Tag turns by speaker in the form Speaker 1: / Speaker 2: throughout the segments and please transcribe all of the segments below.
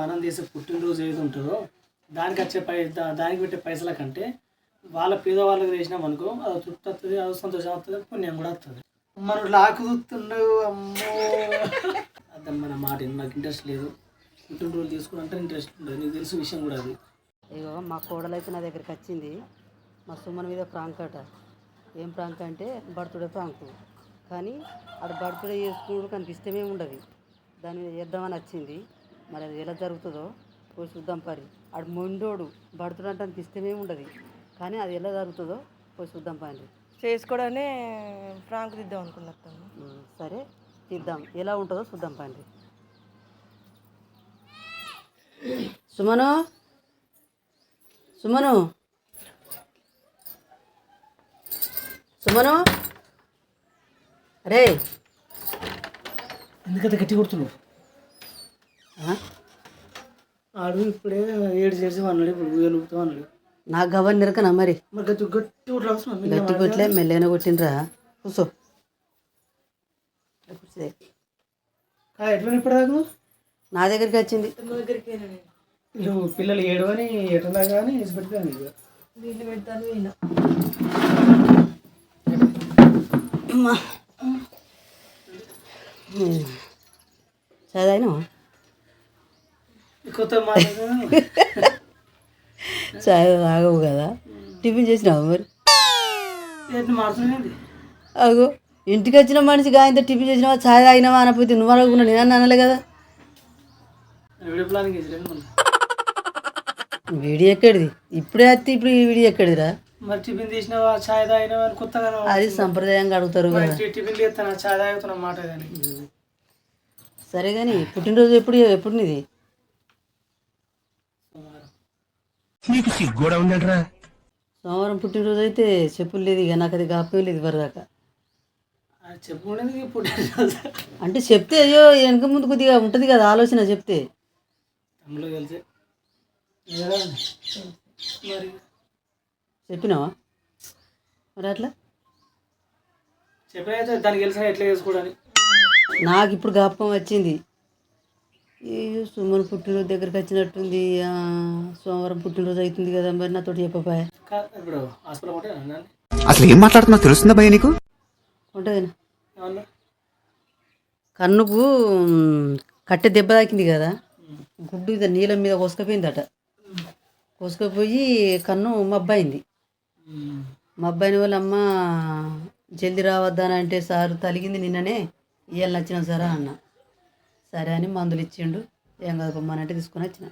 Speaker 1: మనం చేసే పుట్టినరోజు ఏది ఉంటుందో దానికి వచ్చే పై దానికి పెట్టే పైసల కంటే వాళ్ళ పేదవాళ్ళకి చేసినాం అనుకో అది తృప్తి వస్తుంది అది సంతోషం వస్తుంది పుణ్యం కూడా వస్తుంది మనం లాకు చూస్తుండు అమ్మో. అదే మన మాట నాకు ఇంట్రెస్ట్ లేదు. పుట్టినరోజు తీసుకుంటే ఇంట్రెస్ట్ ఉండదు. నీకు తెలిసిన విషయం కూడా అది.
Speaker 2: ఇగో మా కోడలు అయితే నా దగ్గరికి వచ్చింది. మా సుమన్ మీద ప్రాంక్ అట. ఏం ప్రాంక్ అంటే బర్త్డే ప్రాంక్ కానీ ఆడ బర్త్డే చేసుకున్నాడు నాకు ఇష్టమే ఉండదు. దాని మీద చేద్దామని వచ్చింది. మరి అది ఎలా జరుగుతుందో పోయి చూద్దాం పరి. ఆడు మొండోడు అంత ఇష్టమే ఉండదు. కానీ అది ఎలా జరుగుతుందో పోయి చూద్దాం పని
Speaker 3: చేసుకోవడానే ఫ్రాంక్ దిద్దాం అనుకున్నా
Speaker 2: సరే తీద్దాం. ఎలా ఉంటుందో చూద్దాం పండి సుమను? సుమను? సుమను? రే
Speaker 1: ఎందుకంటే గట్టి కొడుతున్నావు? ఆడు ఇప్పుడే ఏడు చేసి అన్నాడు ఇప్పుడు ఊపుతాం అన్నాడు
Speaker 2: నాకు గవ్వని నిరకనా మరి?
Speaker 1: మరి గట్టి గట్టి కొట్లా అవసరం
Speaker 2: గట్టి కొట్లే మెల్లైన కొట్టినరా కూర్చో.
Speaker 1: ఎట్లా ఇప్పటిదాకా?
Speaker 2: నా దగ్గరికి వచ్చింది.
Speaker 1: వీళ్ళు పిల్లలు ఏడు అని ఎటున్నా కానీ వేసి ఇక
Speaker 3: నీళ్ళు పెడతాను
Speaker 2: అమ్మా. చదివాను చాయ్ తాగవు కదా. టిఫిన్ చేసినావు మరి? అగో ఇంటికి వచ్చిన మనిషి గాయంతో టిఫిన్ చేసినావా చాయ్ తాగినావా అనకపోతే నువ్వు అనుకున్నా నేను అనలే కదా.
Speaker 1: వీడియో
Speaker 2: ఎక్కడిది? ఇప్పుడే వస్తే ఇప్పుడు ఈ వీడియో ఎక్కడిదిరా?
Speaker 1: మరి టిఫిన్ తీసినావా ఛాయ్ తాగినావా అని కొత్తగా
Speaker 2: అది సంప్రదాయంగా అడుగుతారు కదా.
Speaker 1: టిఫిన్ చేస్తాను ఛాయ్ తాగుతున్నా మాట కానీ.
Speaker 2: సరే కానీ పుట్టినరోజు ఎప్పుడు ఎప్పుడు నీది?
Speaker 4: నీకు సిగ్గోడా ఉందంటరా.
Speaker 2: సోమవారం పుట్టినరోజు అయితే చెప్పులు లేదు ఇక నాకు అది కాపే లేదు వరదాకా
Speaker 1: చెప్పుకునేది పుట్టినరోజు.
Speaker 2: అంటే చెప్తే అయ్యో వెనక ముందు కొద్దిగా ఉంటుంది కదా ఆలోచన చెప్తే. చెప్పినావా? మరి అట్లా?
Speaker 1: చెప్పినైతే దానికి ఎట్లా చేసుకోవడానికి?
Speaker 2: నాకు ఇప్పుడు జ్ఞాపకం వచ్చింది. ఈ సుమన్ పుట్టినరోజు దగ్గరికి వచ్చినట్టుంది. ఆ, సోమవారం పుట్టినరోజు అవుతుంది కదా మరి నాతో
Speaker 1: నన్ను?
Speaker 4: అసలు ఏం మాట్లాడుతున్నా తెలుస్తుందా భయ్య నీకు?
Speaker 2: ఉంటుంది
Speaker 1: ఏమన్నా?
Speaker 2: కన్నుకు కట్టె దెబ్బ తాకింది కదా. గుడ్డు ఇది నీళ్ళ మీద కోసుకపోయిందట. కోసుకపోయి కన్ను మబ్బైంది. మబ్బైన వాళ్ళ అమ్మ జల్దీ రావద్దని అంటే సార్ తలిగింది నిన్ననే. ఇవాళ నచ్చిన సారా అన్న. సరే అని మందులు ఇచ్చిండు. ఏం కాదు పొమ్మనంటే తీసుకొని వచ్చిన.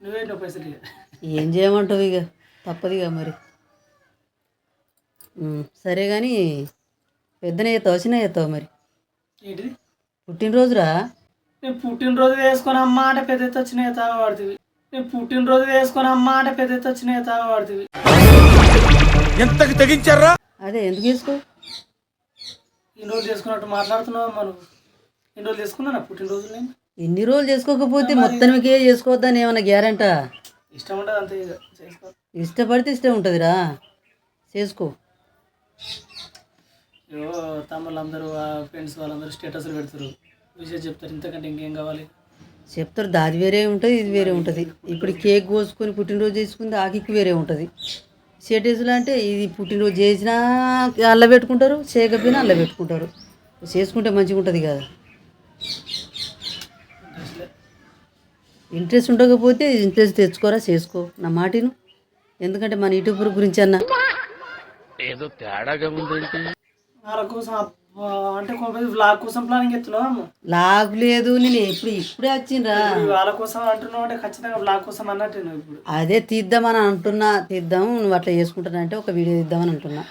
Speaker 1: నువ్వేంటో పైసలు ఇక.
Speaker 2: ఏం చేయమంటావు ఇక తప్పదు ఇక మరి. సరే కానీ పెద్దనే చేస్తావు చిన్న చేస్తావు మరి?
Speaker 1: ఏంటిది?
Speaker 2: పుట్టినరోజురా?
Speaker 1: నేను పుట్టినరోజు వేసుకొని అమ్మ అంటే పెద్ద ఎత్తు వచ్చిన తాను వాడుతుంది నేను పుట్టినరోజు వేసుకొని అమ్మ అంటే పెద్ద ఎత్తు వచ్చిన వాడుతుంది
Speaker 4: ఎంతకి తెగించారా?
Speaker 2: అదే ఎందుకు వేసుకో
Speaker 1: ఇన్ని రోజులు చేసుకున్నట్టు మాట్లాడుతున్నావు మనం ఇన్ని రోజులు చేసుకున్నా పుట్టినరోజు నేను
Speaker 2: ఎన్ని రోజులు చేసుకోకపోతే మొత్తానికే చేసుకోవద్దని ఏమన్నా గ్యారంటా?
Speaker 1: ఇష్టం అంతే ఇక చేసుకో.
Speaker 2: ఇష్టపడితే ఇష్టం ఉంటుందిరా. చేసుకో.
Speaker 1: తమ్ముళ్ళు అందరూ ఫ్రెండ్స్ వాళ్ళందరూ స్టేటస్లు పెడతారు. విషయం చెప్తారు. ఇంతకంటే ఇంకేం కావాలి?
Speaker 2: చెప్తారు. దాది వేరే ఉంటుంది ఇది వేరే ఉంటుంది. ఇప్పుడు కేక్ కోసుకొని పుట్టినరోజు చేసుకుంది ఆ కిక్ వేరే ఉంటుంది. స్టేటస్లు అంటే ఇది పుట్టినరోజు చేసినా అల్ల పెట్టుకుంటారు చేయకపోయినా అల్ల పెట్టుకుంటారు. చేసుకుంటే మంచిగా ఉంటుంది కదా. ఇంట్రెస్ట్ ఉండకపోతే ఇంట్రెస్ట్ తెచ్చుకోరా చేసుకో. నా మాటిను. ఎందుకంటే మన యూట్యూబ్ గురించి అన్న.
Speaker 1: వాళ్ళ కోసం అబ్బా, అంటే కోసం ప్లానింగ్ ఎత్తున్నావు
Speaker 2: లాగు లేదు నేను ఎప్పుడు ఇప్పుడే వచ్చిండ్రా.
Speaker 1: ఇప్పుడు వాళ్ళ కోసం అంటున్నావు అంటే ఖచ్చితంగా వ్లాగ్ కోసం అన్నట్టు ఇప్పుడు.
Speaker 2: అదే తీద్దామని అంటున్నా. తీద్దాం నువ్వు అట్లా చేసుకుంటున్నా అంటే ఒక వీడియో తీద్దామని అంటున్నా.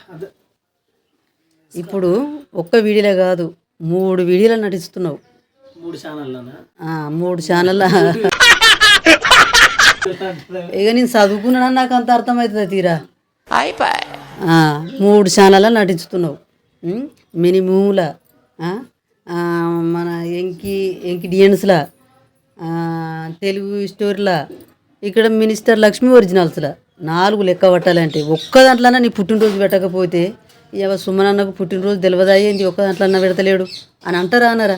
Speaker 2: ఇప్పుడు ఒక్క వీడియోలే కాదు మూడు వీడియోలు నటిస్తున్నావు.
Speaker 1: మూడు
Speaker 2: మూడు ఛానల్ ఇక నేను చదువుకున్నా నాకు అంత అర్థమవుతుంది తీరా. ఆ, మూడు ఛానల్ నటించుతున్నావు. మినిమూల మన ఎంకి ఎంకి డియన్స్లా తెలుగు స్టోరీలా ఇక్కడ మినిస్టర్ లక్ష్మీ ఒరిజినల్స్లా. నాలుగు లెక్క పట్టాలంటే ఒక్క దాంట్లోనే నీ పుట్టినరోజు పెట్టకపోతే ఇవ సుమనన్నకు పుట్టినరోజు తెలియదా ఏంది? ఒక్క దాంట్లో పెడతలేడు. అని అంటారా అన్నారా?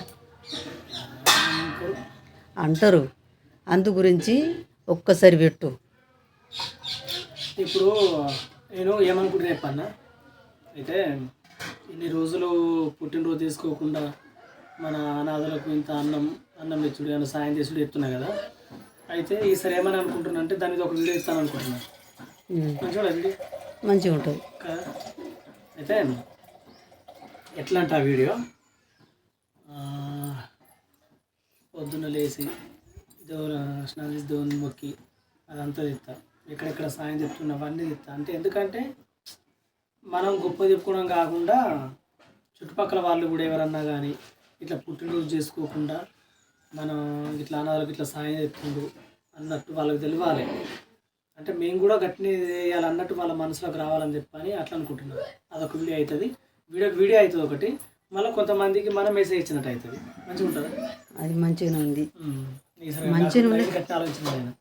Speaker 2: అంటారు. అందు గురించి ఒక్కసారి పెట్టు.
Speaker 1: ఇప్పుడు నేను ఏమనుకుంటున్నా చెప్పన్నా? అయితే ఇన్ని రోజులు పుట్టినరోజు తీసుకోకుండా మన అనాథలకు ఇంత అన్నం అన్నం తెచ్చుడు ఏమైనా సాయం చేసుడు ఎత్తున్నా కదా. అయితే ఈసారి ఏమని అనుకుంటున్నా అంటే దానికి ఒక వీడియో ఇస్తాను అనుకుంటున్నా. మంచిగా వీడియో?
Speaker 2: మంచిగా ఉంటుంది.
Speaker 1: అయితే ఎట్లా అంటే ఆ వీడియో? పొద్దున్న లేచి దేవుని స్నానం చేసి దేవుని మొక్కి అదంతా తెస్తా ఎక్కడెక్కడ సాయం చెప్తున్నవన్నీ తెస్తా తిత్తా అంటే ఎందుకంటే మనం గొప్ప చెప్పుకోవడం కాకుండా చుట్టుపక్కల వాళ్ళు కూడా ఎవరన్నా కానీ ఇట్లా పుట్టినరోజు చేసుకోకుండా మనం ఇట్లా అనాథలకు ఇట్లా సాయం చెప్తుండ్రు అన్నట్టు వాళ్ళకి తెలియాలి. అంటే మేము కూడా గట్టిని చేయాలన్నట్టు వాళ్ళ మనసులోకి రావాలని చెప్పని అట్లా అనుకుంటున్నాను. అదొక వీడియో అవుతుంది. వీడియో వీడియో అవుతుంది ఒకటి. మళ్ళీ కొంతమందికి మనం మెసేజ్ ఇచ్చినట్టు అవుతుంది. మంచిగా ఉంటుంది?
Speaker 2: అది మంచిగానే ఉంది. మంచిగా
Speaker 1: నేను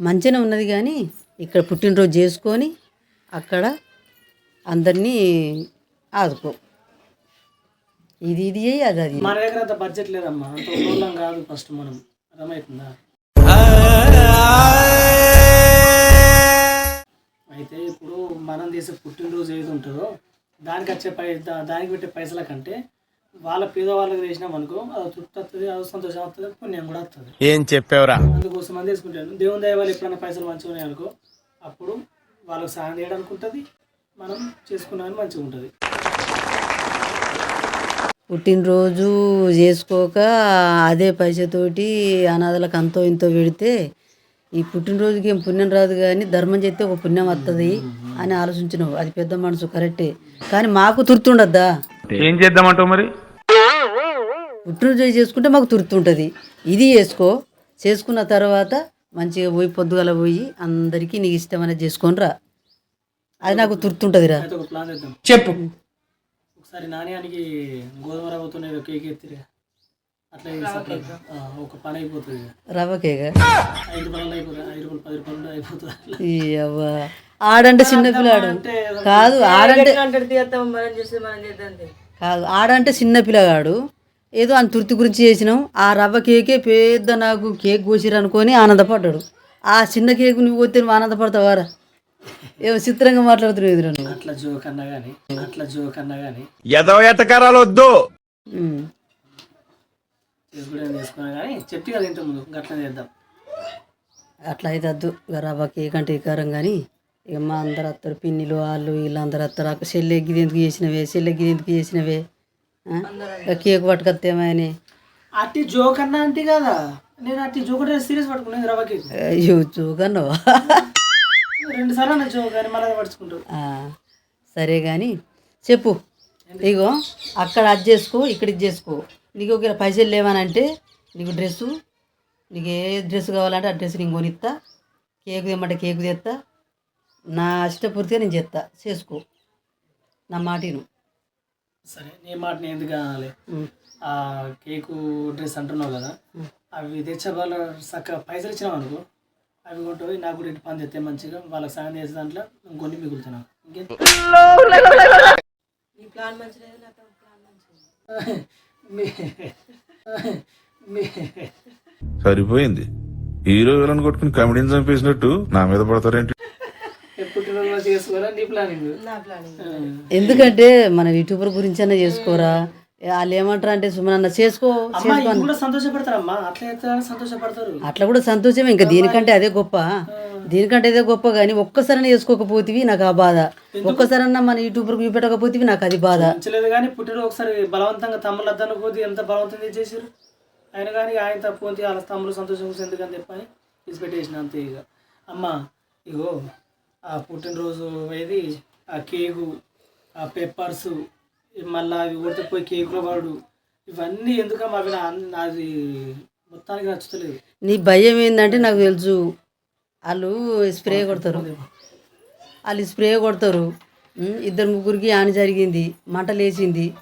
Speaker 2: మంచిగానే ఉన్నది కానీ ఇక్కడ పుట్టినరోజు చేసుకొని అక్కడ అందరినీ ఆదుకో. ఇది ఇది అది అది.
Speaker 1: మన దగ్గర అంత బడ్జెట్ లేదమ్మా. అంత ఉన్నోళ్ళం కాదు ఫస్ట్ మనం. అర్థమవుతుందా? అయితే ఇప్పుడు మనం చేసే పుట్టినరోజు ఏది ఉంటుందో దానికి వచ్చే పై దా- దానికి పెట్టే పైసల కంటే వాళ్ళ పేదవాళ్ళకి చేసినాం అనుకో అది తృప్తి వస్తుంది అది సంతోషం వస్తుంది పుణ్యం కూడా వస్తుంది
Speaker 4: ఏం చెప్పావురా?
Speaker 1: అందుకోసం అని తీసుకుంటాను దేవుని దయ వాళ్ళు ఎప్పుడైనా పైసలు మంచిగా ఉన్నాయి అనుకో అప్పుడు వాళ్ళకి సాయం చేయడానికి ఉంటుంది మనం చేసుకున్నామని మంచిగా ఉంటుంది.
Speaker 2: పుట్టినరోజు చేసుకోక అదే పైసతోటి అనాథలకు అంతో ఇంతో పెడితే ఈ పుట్టినరోజుకి ఏం పుణ్యం రాదు కానీ ధర్మం చేస్తే ఒక పుణ్యం వస్తుంది అని ఆలోచించినావు. అది పెద్ద మనసు కరెక్టే కానీ మాకు తుర్తుండద్దా
Speaker 4: ఏం చేద్దామంటావు మరి?
Speaker 2: పుట్టినరోజు చేసుకుంటే మాకు తుర్తుంటుంది ఇది చేసుకో. చేసుకున్న తర్వాత మంచిగా పోయి పొద్దుగల పోయి అందరికీ నీకు ఇష్టమైనది చేసుకొని రా. అది నాకు
Speaker 1: ప్లాన్ చేద్దాం.
Speaker 2: చెప్పు.
Speaker 1: ఒకసారి నాణ్యానికి గోధుమ రవ్వతో కేక్ ఎత్తిరే.
Speaker 2: రవ్వకేగా ఆడంటే చిన్న పిల్లాడు. కాదు ఆడంటే కాదు ఆడంటే చిన్న పిల్లగాడు. ఏదో అని తుర్తి గురించి చేసినాం. ఆ రవ్వ కేకే పెద్ద నాకు కేక్ కోసిరు అనుకొని ఆనందపడ్డాడు. ఆ చిన్న కేక్ నువ్వు పోతే నువ్వు ఆనందపడతావారా? ఏమో చిత్రంగా మాట్లాడుతున్నావు ఎదురు నువ్వు.
Speaker 1: అట్లా జోక్ అన్నా కానీ అట్లా జోక్ అన్నా కానీ
Speaker 4: ఎదవ ఎటకారాలు వద్దు.
Speaker 1: కానీ కదా గట్లా చేద్దాం.
Speaker 2: అట్లా అయితే వద్దు. రవ్వ కేక్ అంటే ఇకారం కానీ ఇక మా అందరు వస్తారు పిన్నిలు వాళ్ళు వీళ్ళు అందరు వస్తారు. అక్క చెల్లె గిది ఎందుకు చేసినవే? చెల్లె గిది ఎందుకు చేసినవే? కేక్ పట్టుకొస్తేమని
Speaker 1: అట్టి జోక్ అన్నా అంటే కదా. నేను అట్టి జోక్ సీరియస్ పట్టుకున్నాను రవ్వకి
Speaker 2: అయ్యో చూకన్నావా
Speaker 1: రెండు సార్లు అన్న జోక్ కానీ మళ్ళీ పడుచుకుంటారు
Speaker 2: ఆ, సరే కానీ చెప్పు. ఇగో అక్కడ అది చేసుకో ఇక్కడ ఇది చేసుకో. నీకు ఒక పైసలు లేవనంటే నీకు డ్రెస్సు నీకు ఏ డ్రెస్ కావాలంటే ఆ డ్రెస్ నేను కొనిస్తా కేకు తెమ్మంటే కేకు తెస్తా నా ఇష్టపూర్తిగా నేను చేస్తా చేసుకో. నా మాటిను.
Speaker 1: సరే నీ మాట నేను ఎందుకు అనాలి? ఆ కేకు డ్రెస్ అంటున్నావు కదా అవి తెచ్చే వాళ్ళు చక్కగా పైసలు ఇచ్చినావు అనుకో అవి కొంటే నాకు కూడా ఇంటి పని తెస్తే మంచిగా వాళ్ళకి సాయం చేసే దాంట్లో కొన్ని మిగులుతున్నావు ఇంకేం?
Speaker 3: ప్లాన్ మంచిగా
Speaker 5: సరిపోయింది. హీరో విలన్ కొట్టుకుని కమెడీని చంపేసినట్టు నా మీద పడతారేంటి?
Speaker 1: పుట్టినరోజు చేసుకోవాలా నీ ప్లానింగ్.
Speaker 3: నా ప్లానింగ్.
Speaker 2: ఎందుకంటే మన యూట్యూబర్ గురించి అన్న చేసుకోరా? వాళ్ళు ఏమంటారు అంటే సుమన్ చేసుకో
Speaker 1: అమ్మా ఇది కూడా సంతోషపడతారమ్మా. అట్లా చేస్తారని సంతోషపడతారు?
Speaker 2: అట్లా కూడా సంతోషమే. ఇంకా దీనికంటే అదే గొప్ప. దీనికంటే అదే గొప్ప కానీ ఒక్కసారి చేసుకోకపోతివి నాకు ఆ బాధ. ఒక్కసారన్నా మన యూట్యూబర్ చూపెట్టకపోతివి నాకు అది బాధ.
Speaker 1: మంచలేదు కానీ పుట్టినరోజు ఒకసారి బలవంతంగా తమ్ముళ్ళు అద్దను పోతే ఎంత బలవంతంగా చేసారు ఆయన కానీ ఆయన తప్పు వాళ్ళ తమ్ముడు సంతోషం కోసం ఎందుకని చెప్పని తీసి పెట్టేసిన అంతే ఇక. అమ్మ ఇగో ఆ పుట్టినరోజు ఏది? ఆ కేకు ఆ పెప్పర్స్ మళ్ళీ అవి కొడితే పోయి కేకులో వాడు ఇవన్నీ ఎందుకమ్మా అవి నాది మొత్తానికి నచ్చుతలేదు.
Speaker 2: నీ భయం ఏంటంటే నాకు తెలుసు. వాళ్ళు స్ప్రే కొడతారు. వాళ్ళు స్ప్రే కొడతారు. ఇద్దరు ముగ్గురికి హాని జరిగింది మంట లేచింది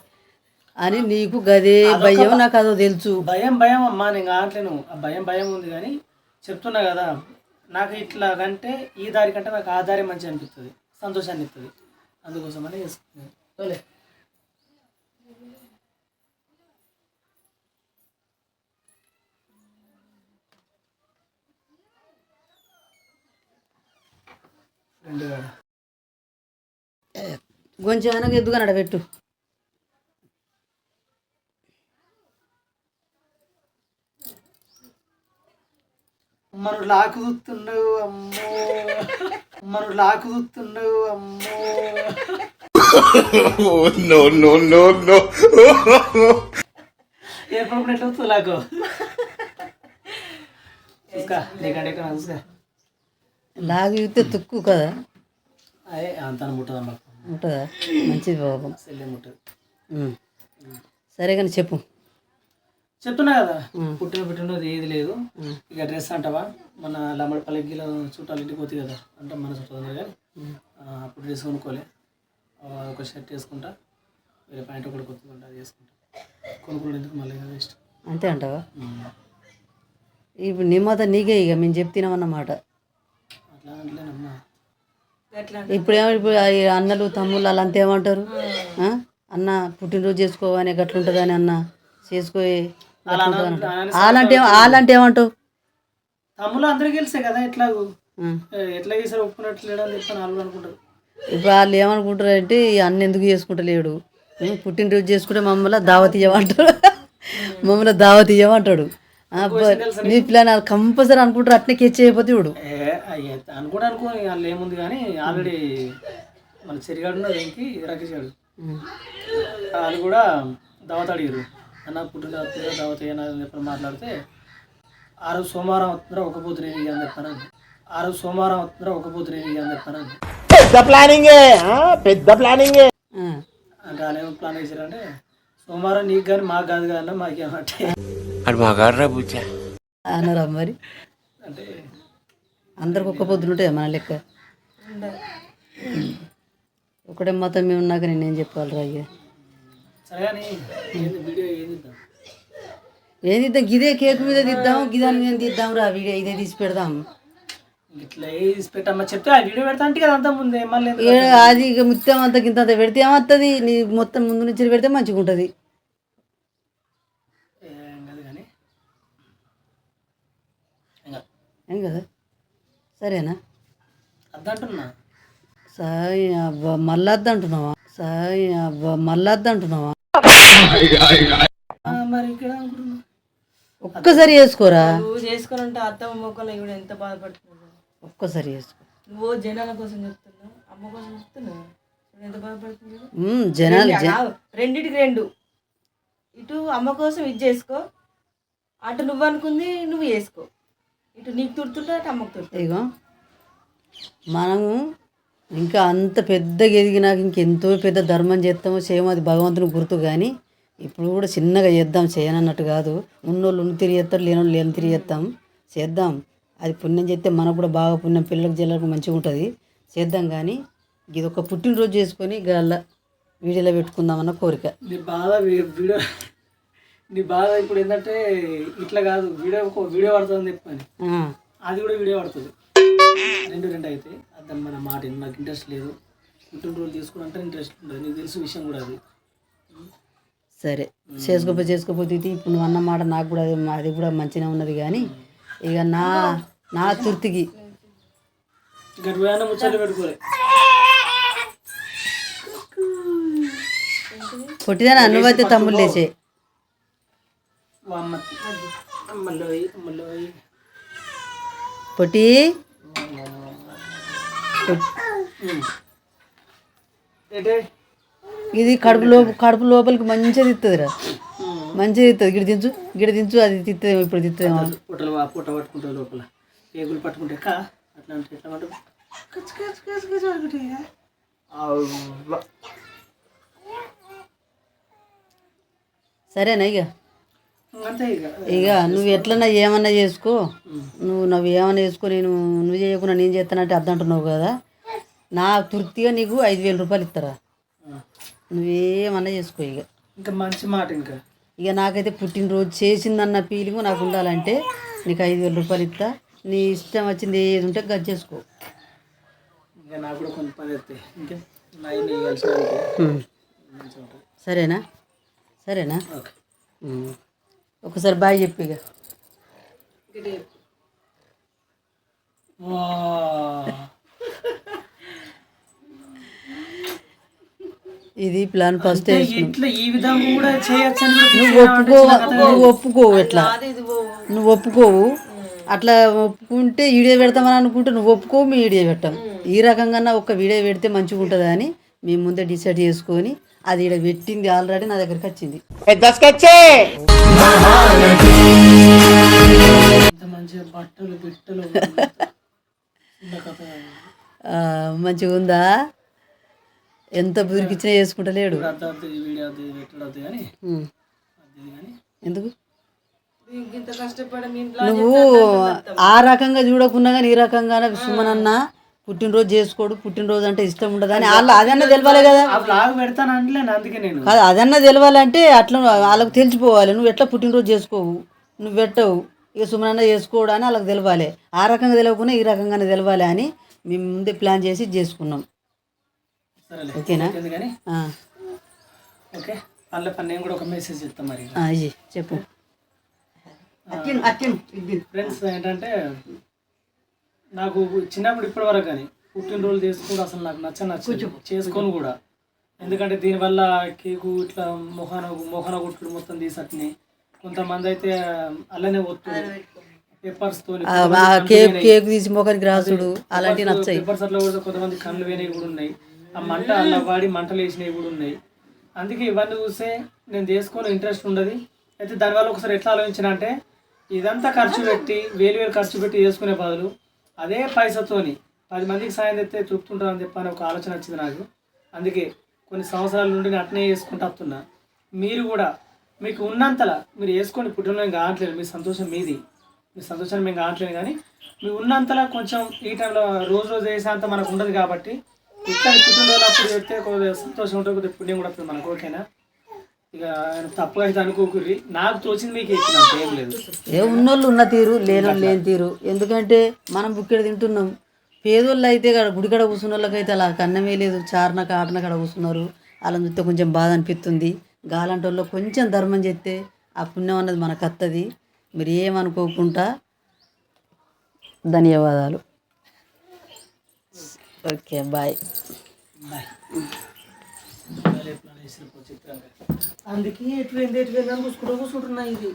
Speaker 2: అని నీకు గదే భయం నాకు అదో తెలుసు.
Speaker 1: భయం భయం అమ్మా నేను కావట్లేను. ఆ భయం భయం ఉంది కానీ చెప్తున్నా కదా నాకు ఇట్లా కంటే ఈ దారి కంటే నాకు ఆ దారి మంచి అనిపిస్తుంది. సంతోషాన్ని ఇస్తుంది. అందుకోసమని చేసుకున్నాను. రెండు.
Speaker 2: కొంచెం వెనక ఎద్దుగా పెట్టు
Speaker 1: మనడు లాకు చూస్తుండవు అమ్మో. మనడు లాకు చూస్తుండవు అమ్మో.
Speaker 4: నో నో నో నో
Speaker 1: ఎప్పుడు ఎట్లా వస్తుంది లాకు. చూసుకో నీకంటే ఇక్కడ చూసుకో.
Speaker 2: లాగి చూస్తే తుక్కు కదా?
Speaker 1: అంత ముట్టదమ్మా
Speaker 2: ఉంటుందా మంచిది బాబు. సరే కానీ చెప్పు.
Speaker 1: చెప్తున్నా కదా పుట్టిన పుట్టినది ఏది లేదు. ఇక డ్రెస్ అంటావా? మన లమ్మడిపల్లి గిల చుట్టాలు ఇంటికి పోతుంది కదా అంటే మన చుట్టాలు కానీ. అప్పుడు డ్రెస్ కొనుక్కోలే. ఒక షర్ట్ వేసుకుంటా వేరే ప్యాంట్ ఒకటి కొత్త అది వేసుకుంటా. కొనుక్కోవడం ఎందుకు? మళ్ళీ కదా ఇష్టం
Speaker 2: అంతే అంటావా? ఇప్పుడు నిమ్మత నీకే ఇక మేము చెప్తున్నామన్నమాట ఇప్పుడు ఏమో ఇప్పుడు అన్నలు తమ్ముళ్ళు అంతా ఏమంటారు? అన్న పుట్టినరోజు చేసుకోవని గట్లుంటుందని అన్న. చేసుకోయి
Speaker 1: అలా అన-
Speaker 2: వాళ్ళంటే వాళ్ళంటే ఏమంటావు?
Speaker 1: తమ్ముళ్ళు అందరికీ తెలిసే కదా ఎట్లా. ఎట్లా చేసారు చెప్పి వాళ్ళు అనుకుంటారు.
Speaker 2: ఇప్పుడు వాళ్ళు ఏమనుకుంటారు అంటే ఈ అన్న ఎందుకు చేసుకుంటలేడు? పుట్టినరోజు చేసుకుంటే మమ్మల్ని దావత్ ఇవ్వమంటాడు మమ్మల్ని దావత్ ఇవ్వమంటాడు అబ్బా, నీ పిల్లని వాళ్ళు కంపల్సరీ అనుకుంటారు అట్నే కెచ్ అయిపోతే
Speaker 1: ఏ అయ్యే అనుకోడు అనుకో వాళ్ళు ఏముంది కానీ ఆల్రెడీ మన చెరిగాడు ఉన్నది ఏంటి? రాకేష్ గారు వాళ్ళు కూడా దావత్ అడిగారు. అన్న పుట్టిన దావత్ అని చెప్పి మాట్లాడితే ఆ రోజు సోమవారం వస్తుందా ఒక పోతు నేను అని చెప్పాను ఆ రోజు సోమవారం వస్తుందా ఒక పోతు నేను అని చెప్పాను
Speaker 2: ఆ.
Speaker 1: అంటే వాళ్ళు ఏమో ప్లాన్ చేశారంటే సోమవారం నీకు కానీ మాకు కాదు కానీ మాకేమంటే
Speaker 6: అది మా గారు బుజ్జా.
Speaker 2: అన్నారా మరి?
Speaker 1: అంటే
Speaker 2: అందరికి ఒక్క పొద్దులు ఉంటాయి మన లెక్క? ఒకటే మతం మేము ఉన్నాక నేనేం చెప్పాలి రా అయ్యా.
Speaker 1: ఏం
Speaker 2: తీద్దాం గిదే కేక్ మీద తీద్దాం గిదాని మీద తీద్దాం రా? వీడియో ఇదే తీసి పెడదాం.
Speaker 1: ఇట్లా వేసి పెట్టమ్మా? చెప్తే ఆ వీడియో పెడతా అంటే కదా అంతా ముందే మళ్ళీ ఎందుకు?
Speaker 2: ఏ, అది ఇక ముత్యం అంత గింత అంత పెడితే ఏమవుతుంది నీ మొత్తం ముందు నుంచి పెడితే మంచిగా ఉంటుంది
Speaker 1: ఏం కాదు కానీ ఇంకా
Speaker 2: ఏం కదా? సరేనా?
Speaker 1: అద్దంటున్నా.
Speaker 2: సాయి అబ్బా మళ్ళద్దు అంటున్నావా సాయి అబ్బా
Speaker 1: మరి ఇక్కడ అనుకుంటున్నా.
Speaker 2: ఒక్కసారి వేసుకోరా
Speaker 3: నువ్వు చేసుకొని ఉంటే అత్తమ్మ మొక్కలు ఇవిడ ఎంత బాధపడుతుంది.
Speaker 2: ఒక్కసారి వేసుకో
Speaker 3: నువ్వు జనాల కోసం చెప్తున్నావు అమ్మ కోసం చెప్తున్నావు ఎంత.
Speaker 2: ఉమ్, జనాలు.
Speaker 3: రెండిటికి రెండు. ఇటు అమ్మ కోసం ఇది చేసుకో అటు నువ్వు అనుకుంది నువ్వు చేసుకో. ఇటు నీకు తుడుతుంటే అమ్మకు తుడుతుంది
Speaker 2: ఇగో మనము ఇంకా అంత పెద్దగా ఎదిగినాక ఇంకెంతో పెద్ద ధర్మం చేస్తామో చేయమో అది భగవంతుని గుర్తు కానీ ఇప్పుడు కూడా చిన్నగా చేద్దాం చేయనన్నట్టు కాదు. ఉన్నోళ్ళు ఉన్న తిరిగి చేస్తారు లేనోళ్ళు లేని తిరిగి చేస్తాం. చేద్దాం. అది పుణ్యం చేస్తే మనకు కూడా బాగా పుణ్యం పిల్లలకు జిల్లకు మంచిగా ఉంటుంది. చేద్దాం కానీ ఇది ఒక పుట్టినరోజు చేసుకొని గల్ల వీడియోలో పెట్టుకుందామన్న కోరిక.
Speaker 1: వీ- వీడియో నీ బాధ ఇప్పుడు ఏంటంటే ఇట్లా కాదు వీడియో ఒక వీడియో పడుతుంది చెప్పని. అది కూడా వీడియో పడుతుంది. రెండు రెండు అయితే అర్థం మన మాట. నాకు ఇంట్రెస్ట్ లేదు. పుట్టినరోజు తీసుకుంటే ఇంట్రెస్ట్ ఉండదు. నీకు తెలిసిన విషయం కూడా అది.
Speaker 2: సరే. చేసుకోకపోతే ఇది ఇప్పుడు నువ్వు అన్న మాట నాకు కూడా అది అది కూడా మంచిగా ఉన్నది కానీ ఇక నా నా తృప్తికి.
Speaker 1: గట్టి పోయినా ముచ్చట్లు పెట్టుకోలే.
Speaker 2: పొట్టిదానా? నువ్వైతే తమ్ముళ్ళు లేచే.
Speaker 1: అమ్మ
Speaker 2: పొట్టి. పొట్- ఇది కడుపు లోప కడుపు లోపలికి మంచిగా తిస్తుందిరా మంచిగా తిస్తుంది గిడ దించు గిడ దించు అది తిత్తదేమో ఇప్పుడు తిత్తదేమో.
Speaker 1: పుట్టలు పుట్ట పట్టుకుంటుంది లోపల. పేగులు పట్టుకుంటే కా అట్లా అంటే ఎట్లా అంటే కచ్ కచ్ కచ్ కచ్ అనుకుంటే అవ్వ.
Speaker 2: సరేనా ఇక
Speaker 1: ఇక.
Speaker 2: నువ్వు ఎట్లన్నా ఏమన్నా చేసుకో. నువ్వు నువ్వు ఏమన్నా చేసుకో. నేను నువ్వు చేయకుండా నేను చేస్తానంటే అర్థం అంటున్నావు కదా. నా తృప్తిగా నీకు ఐదు వేల రూపాయలు ఇస్తారా? నువ్వేమన్నా చేసుకో ఇక.
Speaker 1: ఇంకా మంచి మాట ఇంకా.
Speaker 2: ఇక నాకైతే పుట్టినరోజు చేసిందన్న ఫీలింగ్ నాకు ఉండాలంటే నీకు ఐదు వేల రూపాయలు ఇస్తా. నీ ఇష్టం వచ్చింది ఏది ఉంటే గది చేసుకో.
Speaker 1: ఇంకా నాకు కూడా కొంత పని ఇంకా
Speaker 2: సరేనా? సరేనా?
Speaker 1: ఓకే.
Speaker 2: ఒకసారి బాయ్
Speaker 1: చెప్పిగా
Speaker 2: ఇది ప్లాన్ ఫస్ట్ నువ్వు ఒప్పుకో నువ్వు ఒప్పుకోవు ఎట్లా? నువ్వు ఒప్పుకోవు. అట్లా ఒప్పుకుంటే వీడియో పెడతామని అనుకుంటే నువ్వు ఒప్పుకోవు మేము వీడియో పెట్టాం. ఈ రకంగా ఒక వీడియో పెడితే మంచిగా ఉంటుంది అని మేము ముందే డిసైడ్ చేసుకొని అది ఇక్కడ పెట్టింది ఆల్రెడీ నా దగ్గరికి వచ్చింది.
Speaker 1: మంచిగా
Speaker 2: ఉందా? ఎంత బురికిచ్చినా చేసుకుంటలేడు. ఎందుకు? నువ్వు ఆ రకంగా చూడకున్నా కానీ ఈ రకంగా సుమనన్నా పుట్టినరోజు చేసుకోడు పుట్టినరోజు అంటే ఇష్టం ఉండదు అని వాళ్ళు అదన్నా తెలవాలి కదా.
Speaker 1: ఆ బ్లాగ్ పెడతాను అంటలేను అందుకే నేను.
Speaker 2: కాదు అదన్నా తెలవాలంటే అట్లా వాళ్ళకి తెలిసిపోవాలి నువ్వు ఎట్లా పుట్టినరోజు చేసుకోవు నువ్వు పెట్టవు ఇక సుమనన్న చేసుకోవడం అని వాళ్ళకి తెలవాలి. ఆ రకంగా తెలియకుండా ఈ రకంగానే తెలవాలి అని మేము ముందే ప్లాన్ చేసి చేసుకున్నాం.
Speaker 1: సరేలే.
Speaker 2: ఓకేనా?
Speaker 1: ఓకే. వాళ్ళ పని కూడా ఒక మెసేజ్ మరి.
Speaker 2: చెప్పు.
Speaker 1: ఫ్రెండ్స్ ఏంటంటే నాకు చిన్నప్పుడు ఇప్పటి వరకు కానీ పుట్టినరోజు చేసుకోవడం అసలు నాకు నచ్చ నచ్చదు చేసుకోను కూడా. ఎందుకంటే దీనివల్ల కేకు ఇట్లా మొహన మొహన గుట్లు మొత్తం తీసట్ని. కొంతమంది అయితే అల్లనే ఒత్తుడు పేపర్స్ తోని
Speaker 2: ఆ, ఆ కేక్ కేక్ తీసి మొఖానికి రాసుడు అలాంటివి నచ్చాయి.
Speaker 1: పేపర్స్ అట్లా కూడా కొంతమంది కళ్ళు వేనేవి కూడా ఉన్నాయి. ఆ మంట అలా వాడి మంటలు వేసినవి కూడా ఉన్నాయి. అందుకే ఇవన్నీ చూస్తే నేను చేసుకొని ఇంట్రెస్ట్ ఉండదు. అయితే దానివల్ల ఒకసారి ఎట్లా ఆలోచించిన అంటే ఇదంతా ఖర్చు పెట్టి వేలు వేలు ఖర్చు పెట్టి చేసుకునే బదులు అదే పైసతోని పది మందికి సాయం తెస్తే తృప్తి ఉంటుందని చెప్పని ఒక ఆలోచన వచ్చింది నాకు. అందుకే కొన్ని సంవత్సరాల నుండి నేను అట్నే చేసుకుంటూ వస్తున్నా. మీరు కూడా మీకు ఉన్నంతలా మీరు వేసుకొని పుట్టిన కావట్లేదు మీ సంతోషం మీది. మీ సంతోషాన్ని మేము కావట్లేదు కానీ మీ ఉన్నంతలా కొంచెం ఈ టైంలో రోజు రోజు వేసేంత మనకు ఉండదు కాబట్టి ఇట్లా పుట్టినరోజు అప్పుడు చెప్తే కొద్దిగా సంతోషం ఉంటుంది కొద్దిగా పుణ్యం కూడా వస్తుంది మనకు ఓకేనా? ఇక ఆయన తప్పుగా అయితే అనుకోకుర్రి. నాకు తోచింది మీకు ఎక్కినంత ఏం లేదు.
Speaker 2: ఏ ఉన్నోళ్ళు ఉన్న తీరు లేనోళ్ళు లేని తీరు. ఎందుకంటే మనం బుక్కెడు తింటున్నాం. పేదోళ్ళు అయితే కాడ గుడికాడ కూర్చున్న వాళ్ళకైతే అలా కన్నమే లేదు. చారణ కాటన కాడ కూర్చున్నారు. అలా చూస్తే కొంచెం బాధ అనిపిస్తుంది. గాలంటి వాళ్ళు కొంచెం ధర్మం చేస్తే ఆ పుణ్యం అన్నది మనకు వస్తుంది మీరు ఏమనుకోకుండా ధన్యవాదాలు. Okay bye.
Speaker 1: బాయ్. అందుకే ఎటు ఎటు అని కూసుకుంటూ కూర్చుంటున్నా ఇది.